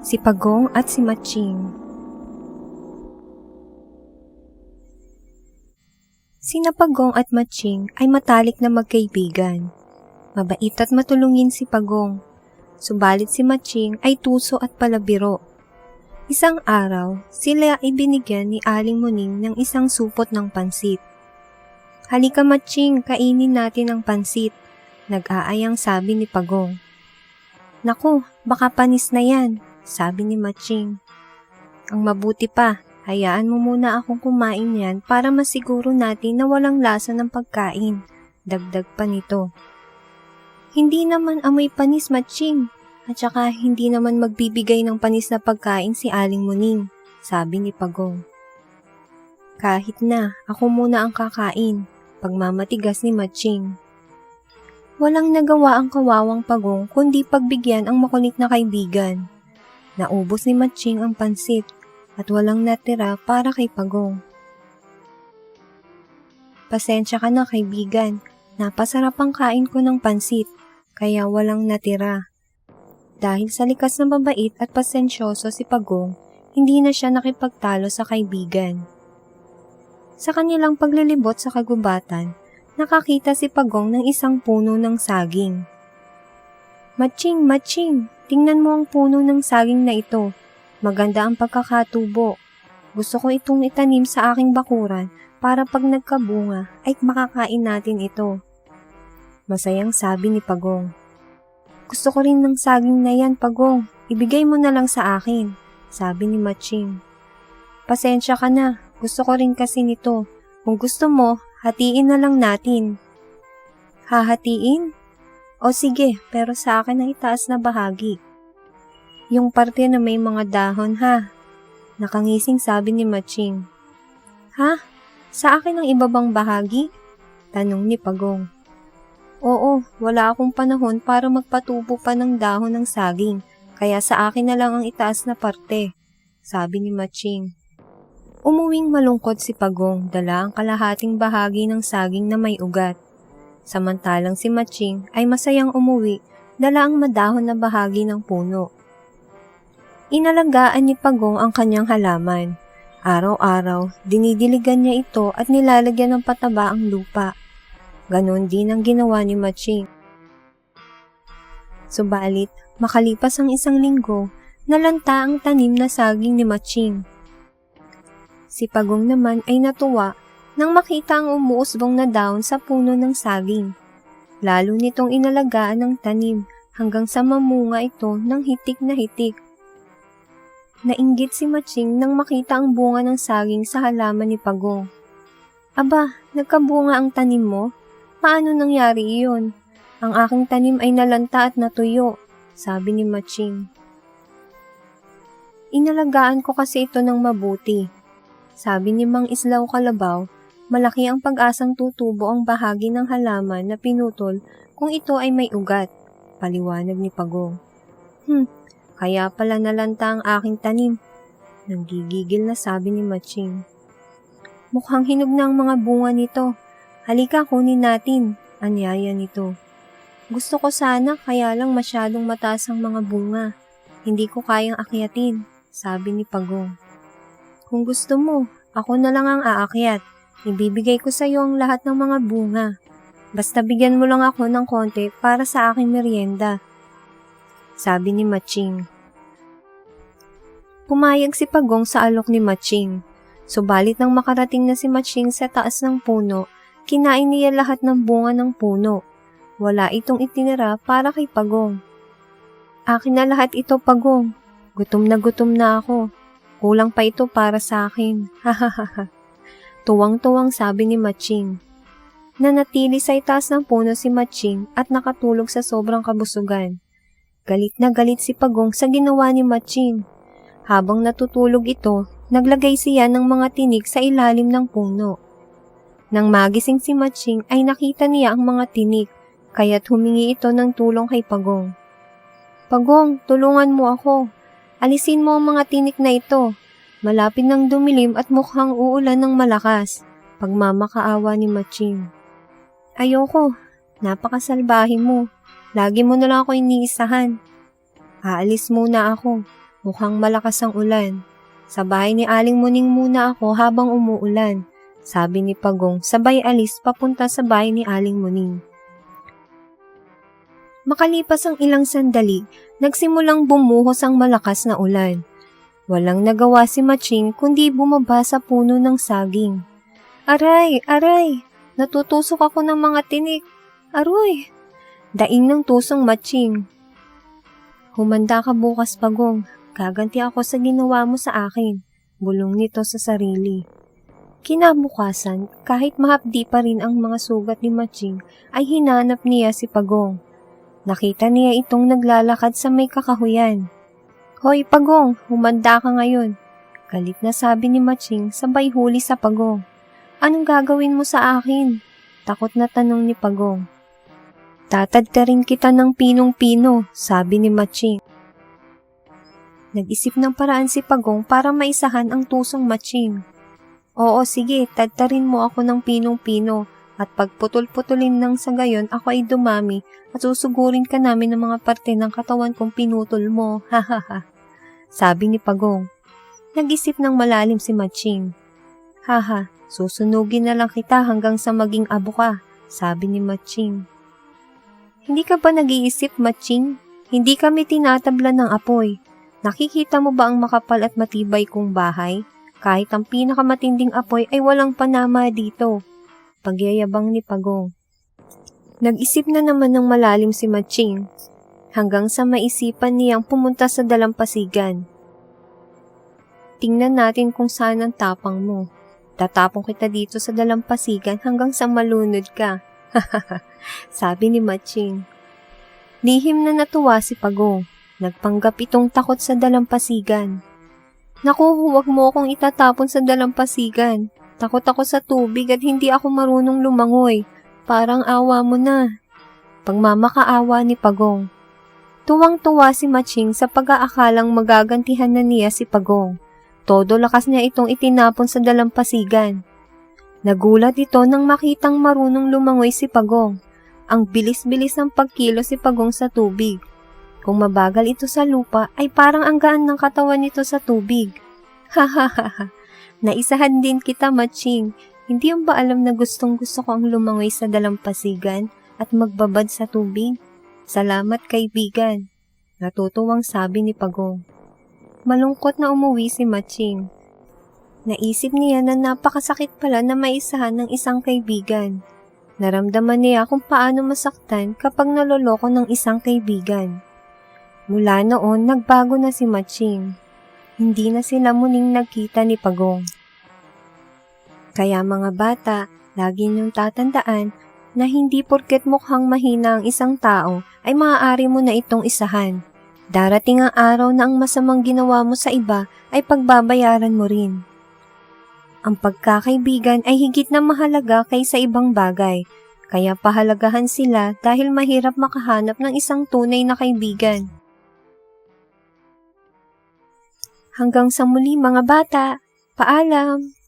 si Pagong at si Matching. Sina Pagong at Matching ay matalik na magkaibigan. Mabait at matulungin si Pagong. Subalit si Matching ay tuso at palabiro. Isang araw, sila ay binigyan ni Aling Muning ng isang supot ng pansit. Halika Matching, kainin natin ang pansit. Nag-aayang sabi ni Pagong. Naku, baka panis na yan, sabi ni Matching. Ang mabuti pa, hayaan mo muna akong kumain yan para masiguro natin na walang lasa ng pagkain. Dagdag pa nito. Hindi naman amoy panis, Matching. At saka hindi naman magbibigay ng panis na pagkain si Aling Muning, sabi ni Pagong. Kahit na, ako muna ang kakain, pagmamatigas ni Matching. Walang nagawa ang kawawang pagong kundi pagbigyan ang makulit na kaibigan. Naubos ni Matching ang pansit at walang natira para kay Pagong. Pasensya ka na kaibigan, napasarap ang kain ko ng pansit, kaya walang natira. Dahil sa likas na mabait at pasensyoso si Pagong, hindi na siya nakipagtalo sa kaibigan. Sa kanilang paglilibot sa kagubatan, nakakita si Pagong ng isang puno ng saging. Matching, matching, tingnan mo ang puno ng saging na ito. Maganda ang pagkakatubo. Gusto ko itong itanim sa aking bakuran para pag nagkabunga ay makakain natin ito. Masayang sabi ni Pagong. Gusto ko rin ng saging na yan, Pagong. Ibigay mo na lang sa akin, sabi ni Matching. Pasensya ka na, gusto ko rin kasi nito. Kung gusto mo, hatiin na lang natin. Hahatiin? O sige, pero sa akin ang itaas na bahagi. Yung parte na may mga dahon ha. Nakangising sabi ni Matching. Ha? Sa akin ang ibabang bahagi? Tanong ni Pagong. Oo, wala akong panahon para magpatubo pa ng dahon ng saging, kaya sa akin na lang ang itaas na parte, sabi ni Matching. Umuwing malungkot si Pagong dala ang kalahating bahagi ng saging na may ugat. Samantalang si Matching ay masayang umuwi dala ang madahon na bahagi ng puno. Inalagaan ni Pagong ang kanyang halaman. Araw-araw, dinidiligan niya ito at nilalagyan ng pataba ang lupa. Ganon din ang ginawa ni Matching. Subalit, makalipas ang isang linggo, nalanta ang tanim na saging ni Matching. Si Pagong naman ay natuwa nang makita ang umuusbong na daon sa puno ng saging. Lalo nitong inalagaan ng tanim hanggang sa mamunga ito ng hitik na hitik. Nainggit si Matching nang makita ang bunga ng saging sa halaman ni Pagong. Aba, nagkabunga ang tanim mo? Paano nangyari iyon? Ang aking tanim ay nalanta at natuyo, sabi ni Matching. Inalagaan ko kasi ito ng mabuti. Sabi ni Mang Islaw Kalabaw, malaki ang pag-asang tutubo ang bahagi ng halaman na pinutol kung ito ay may ugat, paliwanag ni Pagong. Hmm, kaya pala nalanta ang aking tanim. Nanggigigil na sabi ni Matching. Mukhang hinog na ang mga bunga nito. Halika kunin natin, anyaya nito. Gusto ko sana kaya lang masyadong mataas ang mga bunga. Hindi ko kayang akyatin, sabi ni Pagong. Kung gusto mo, ako na lang ang aakyat. Ibibigay ko sa iyo ang lahat ng mga bunga. Basta bigyan mo lang ako ng konti para sa aking merienda. Sabi ni Matching. Pumayag si Pagong sa alok ni Matching. Subalit nang makarating na si Matching sa taas ng puno, kinain niya lahat ng bunga ng puno. Wala itong itinira para kay Pagong. Akin na lahat ito, Pagong. Gutom na gutom na ako. Kulang pa ito para sa akin. Hahaha. Tuwang-tuwang sabi ni Matching. Nanatili sa itaas ng puno si Matching at nakatulog sa sobrang kabusugan. Galit na galit si Pagong sa ginawa ni Matching. Habang natutulog ito, naglagay siya ng mga tinik sa ilalim ng puno. Nang magising si Matching ay nakita niya ang mga tinik, kaya't humingi ito ng tulong kay Pagong. Pagong, tulungan mo ako. Alisin mo ang mga tinik na ito. Malapit ng dumilim at mukhang uulan ng malakas. Pagmamakaawa ni Matching. Ayoko. Napakasalbahe mo. Lagi mo na lang ako iniisahan. Aalis muna ako. Mukhang malakas ang ulan. Sa bahay ni Aling Muning muna ako habang umuulan. Sabi ni Pagong, sabay alis papunta sa bahay ni Aling Muning. Makalipas ang ilang sandali, nagsimulang bumuhos ang malakas na ulan. Walang nagawa si Maching kundi bumaba sa puno ng saging. Aray, aray, natutusok ako ng mga tinik. Aroy, daing ng tusong Maching. Humanda ka bukas, Pagong. Gaganti ako sa ginawa mo sa akin. Bulong nito sa sarili. Kinabukasan, kahit mahapdi pa rin ang mga sugat ni Maching, ay hinanap niya si Pagong. Nakita niya itong naglalakad sa may kakahuyan. Hoy, Pagong, humanda ka ngayon. Galit na sabi ni Maching sabay huli sa Pagong. Anong gagawin mo sa akin? Takot na tanong ni Pagong. Tatadtarin kita ng pinong-pino, sabi ni Maching. Nag-isip ng paraan si Pagong para maisahan ang tusong Maching. Oo, sige, tadtarin mo ako ng pinong-pino at pagputol-putulin ng sa gayon ako ay dumami at susugurin ka namin ng mga parte ng katawan kong pinutol mo, hahaha. Sabi ni Pagong. Nag-isip ng malalim si Maching. Haha, susunugin na lang kita hanggang sa maging abo ka, sabi ni Maching. Hindi ka ba nag-iisip, Maching? Hindi kami tinatabla ng apoy. Nakikita mo ba ang makapal at matibay kong bahay? Kahit ang pinakamatinding apoy ay walang panama dito. Pagyayabang ni Pagong. Nag-isip na naman ng malalim si Maching hanggang sa maisipan niyang pumunta sa dalampasigan. Tingnan natin kung saan ang tapang mo. Tatapong kita dito sa dalampasigan hanggang sa malunod ka. Sabi ni Maching. Lihim na natuwa si Pagong. Nagpanggap itong takot sa dalampasigan. Naku, huwag mo akong itatapon sa dalampasigan. Takot ako sa tubig at hindi ako marunong lumangoy. Parang awa mo na. Pagmamakaawa ni Pagong. Tuwang-tuwa si Maching sa pag-aakalang magagantihan na niya si Pagong. Todo lakas niya itong itinapon sa dalampasigan. Nagulat ito nang makitang marunong lumangoy si Pagong. Ang bilis-bilis ng pagkilo si Pagong sa tubig. Kung mabagal ito sa lupa, ay parang ang gaan ng katawan nito sa tubig. Hahaha, naisahan din kita, Maching. Hindi mo ba alam na gustong gusto ko ang lumangoy sa dalampasigan at magbabad sa tubig? Salamat, kaibigan. Natutuwang sabi ni Pagong. Malungkot na umuwi si Maching. Naisip niya na napakasakit pala na maisahan ng isang kaibigan. Naramdaman niya kung paano masaktan kapag naloloko ng isang kaibigan. Mula noon, nagbago na si Maching. Hindi na sila muling nagkita ni Pagong. Kaya mga bata, lagi niyong tatandaan na hindi porket mukhang mahina ang isang tao ay maaari mo na itong isahan. Darating ang araw na ang masamang ginawa mo sa iba ay pagbabayaran mo rin. Ang pagkakaibigan ay higit na mahalaga kaysa ibang bagay, kaya pahalagahan sila dahil mahirap makahanap ng isang tunay na kaibigan. Hanggang sa muli mga bata, paalam!